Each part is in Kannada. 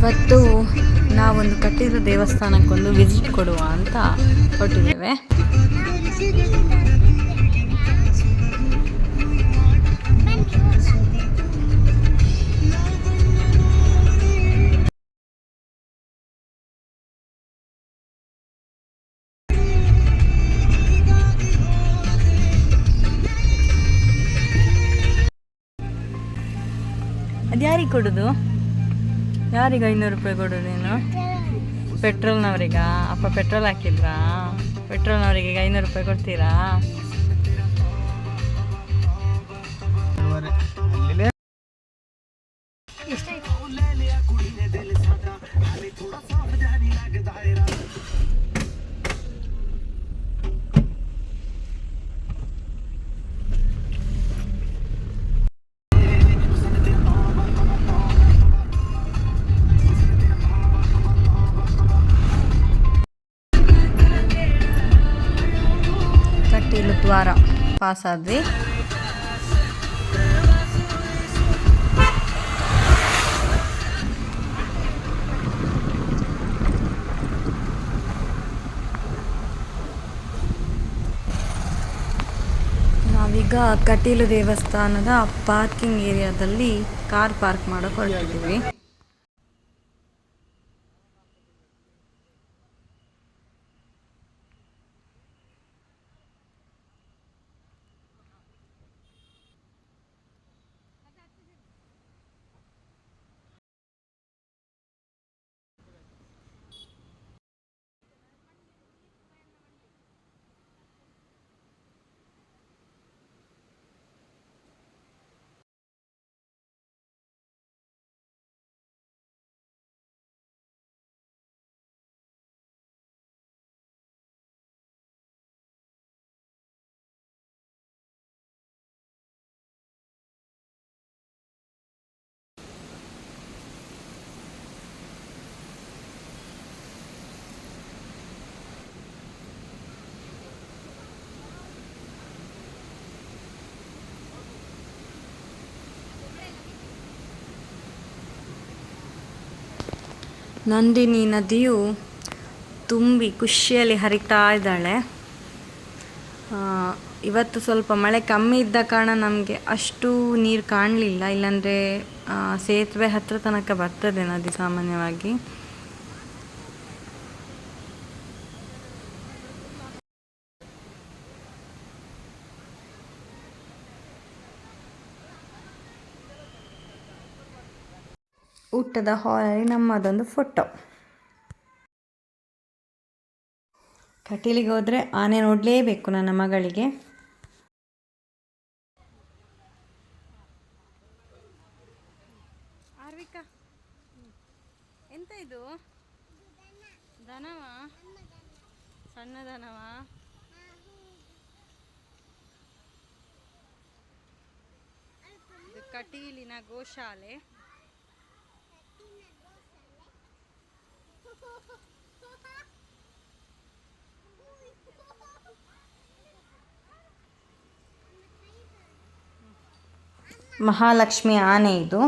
ಇವತ್ತು ನಾವೊಂದು ಕಟ್ಟಿದ ದೇವಸ್ಥಾನಕ್ಕೊಂದು ವಿಸಿಟ್ ಕೊಡುವ ಅಂತ ಹೊರಟಿದ್ದೇವೆ. ಅದು ಯಾರಿಗೆ ಕೊಡೋದು? ಯಾರಿಗೆ ಐನೂರು ರೂಪಾಯಿ ಕೊಡು ನೀನು? ಪೆಟ್ರೋಲ್ನವ್ರಿಗ? ಅಪ್ಪ ಪೆಟ್ರೋಲ್ ಹಾಕಿದ್ರಾ? ಪೆಟ್ರೋಲ್ನವ್ರಿಗೆ ಈಗ ಐನೂರು ರೂಪಾಯಿ ಕೊಡ್ತೀರಾ? ದ್ವಾರ ಪಾಸ್ ಆದ್ವಿ ನಾವೀಗ ಕಟೀಲು ದೇವಸ್ಥಾನದ ಪಾರ್ಕಿಂಗ್ ಏರಿಯಾದಲ್ಲಿ ಕಾರ್ ಪಾರ್ಕ್ ಮಾಡೋಕೆ ಹೊರಟಿದ್ದೀವಿ ನಂದಿನಿ ನದಿಯು ತುಂಬಿ ಖುಷಿಯಲ್ಲಿ ಹರಿತಾ ಇದ್ದಾಳೆ. ಇವತ್ತು ಸ್ವಲ್ಪ ಮಳೆ ಕಮ್ಮಿ ಇದ್ದ ಕಾರಣ ನಮಗೆ ಅಷ್ಟು ನೀರು ಕಾಣಲಿಲ್ಲ. ಇಲ್ಲಾಂದರೆ ಸೇತುವೆ ಹತ್ರ ತನಕ ಬರ್ತದೆ ನದಿ ಸಾಮಾನ್ಯವಾಗಿ. ಊಟದ ಹಾಲಲ್ಲಿ ನಮ್ಮದೊಂದು ಫೋಟೋ. ಕಟೀಲಿಗೆ ಹೋದರೆ ಆನೆ ನೋಡಲೇಬೇಕು ನನ್ನ ಮಗಳಿಗೆ. ಎಂತ ಇದು? ದನವ? ಸಣ್ಣ ದನವ? ಕಟೀಲಿನ ಗೋಶಾಲೆ. ಮಹಾಲಕ್ಷ್ಮಿ ಆನೆ ಇದು.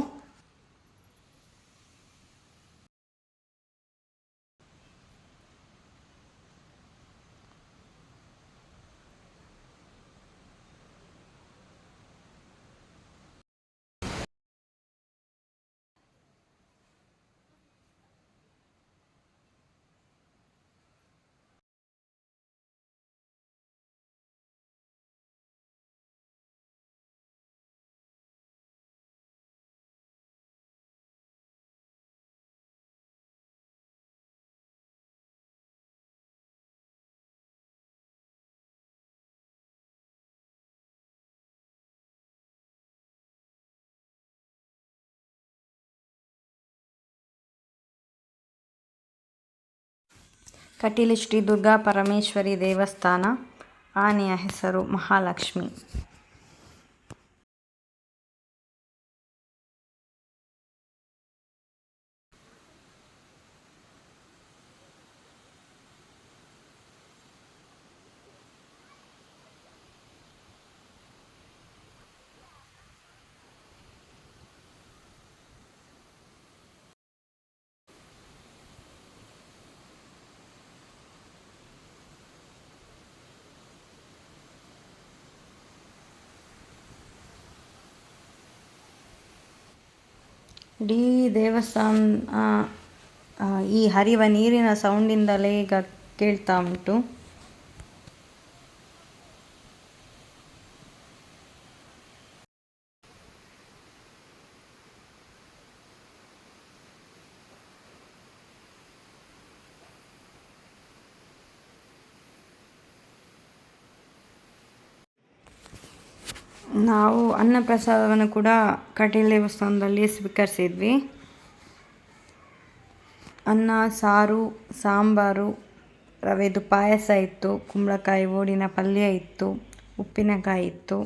ಕಟೀಲು ಶ್ರೀ ದುರ್ಗಾ ಪರಮೇಶ್ವರಿ ದೇವಸ್ಥಾನ ಆನೆಯ ಹೆಸರು ಮಹಾಲಕ್ಷ್ಮಿ. ಇಡೀ ದೇವಸ್ಥಾನ ಈ ಹರಿವ ನೀರಿನ ಸೌಂಡಿಂದಲೇ ಈಗ ಕೇಳ್ತಾ ಉಂಟು. ನಾವು ಅನ್ನಪ್ರಸಾದವನ್ನು ಕೂಡ ಕಟೀಲ್ ದೇವಸ್ಥಾನದಲ್ಲಿ ಸ್ವೀಕರಿಸಿದ್ವಿ. ಅನ್ನ, ಸಾರು, ಸಾಂಬಾರು ರವೆದು ಪಾಯಸ ಇತ್ತು, ಕುಂಬಳಕಾಯಿ ಓಡಿನ ಪಲ್ಯ ಇತ್ತು, ಉಪ್ಪಿನಕಾಯಿ ಇತ್ತು.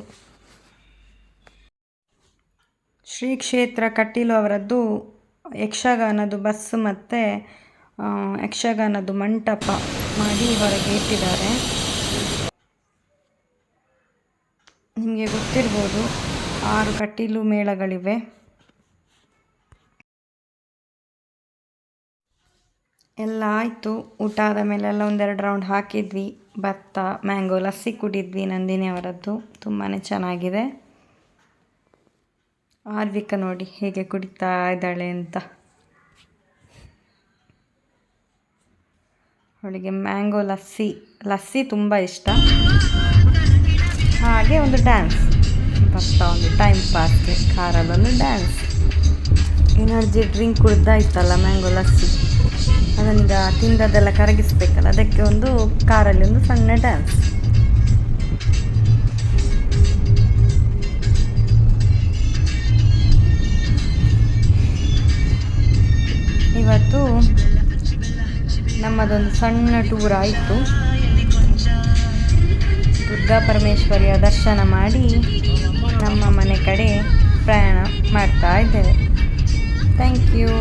ಶ್ರೀ ಕ್ಷೇತ್ರ ಕಟೀಲು ಅವರದ್ದು ಯಕ್ಷಗಾನದ್ದು ಬಸ್ ಮತ್ತು ಯಕ್ಷಗಾನದ್ದು ಮಂಟಪ ಮಾಡಿ ಹೊರಗೆ ಇಟ್ಟಿದ್ದಾರೆ. ನಿಮಗೆ ಗೊತ್ತಿರ್ಬೋದು. ಆರು ಕಟೀಲು ಮೇಳಗಳಿವೆ. ಎಲ್ಲ ಆಯಿತು. ಊಟ ಆದ ಮೇಲೆಲ್ಲ ಒಂದೆರಡು ರೌಂಡ್ ಹಾಕಿದ್ವಿ. ಭತ್ತ ಮ್ಯಾಂಗೋ ಲಸ್ಸಿ ಕುಡಿದ್ವಿ ನಂದಿನಿ ಅವರದ್ದು. ತುಂಬಾ ಚೆನ್ನಾಗಿದೆ. ಆರ್ವಿಕ ನೋಡಿ ಹೇಗೆ ಕುಡಿತಾ ಇದ್ದಾಳೆ ಅಂತ. ಅವಳಿಗೆ ಮ್ಯಾಂಗೋ ಲಸ್ಸಿ ಲಸ್ಸಿ ತುಂಬ ಇಷ್ಟ. ಹಾಗೆ ಒಂದು ಡ್ಯಾನ್ಸ್ ಬರ್ತಾ ಒಂದು ಟೈಮ್ ಪಾಸ್ಗೆ ಕಾರಲ್ಲೊಂದು ಡ್ಯಾನ್ಸ್ ಎನರ್ಜಿ ಡ್ರಿಂಕ್ ಕುಡ್ದಾಯ್ತಲ್ಲ ಮ್ಯಾಂಗೋ ಲಸ್ಸಿ ಅದನ್ನೀಗ ತಿಂದದೆಲ್ಲ ಕರಗಿಸ್ಬೇಕಲ್ಲ, ಅದಕ್ಕೆ ಒಂದು ಕಾರಲ್ಲಿ ಒಂದು ಸಣ್ಣ ಡ್ಯಾನ್ಸ್ ಇವತ್ತು ನಮ್ಮದೊಂದು ಸಣ್ಣ ಟೂರ್ ಆಯಿತು. ದುರ್ಗಾ ಪರಮೇಶ್ವರಿಯ ದರ್ಶನ ಮಾಡಿ ನಮ್ಮ ಮನೆ ಕಡೆ ಪ್ರಯಾಣ ಮಾಡ್ತಾ ಇದ್ದೇವೆ. Thank you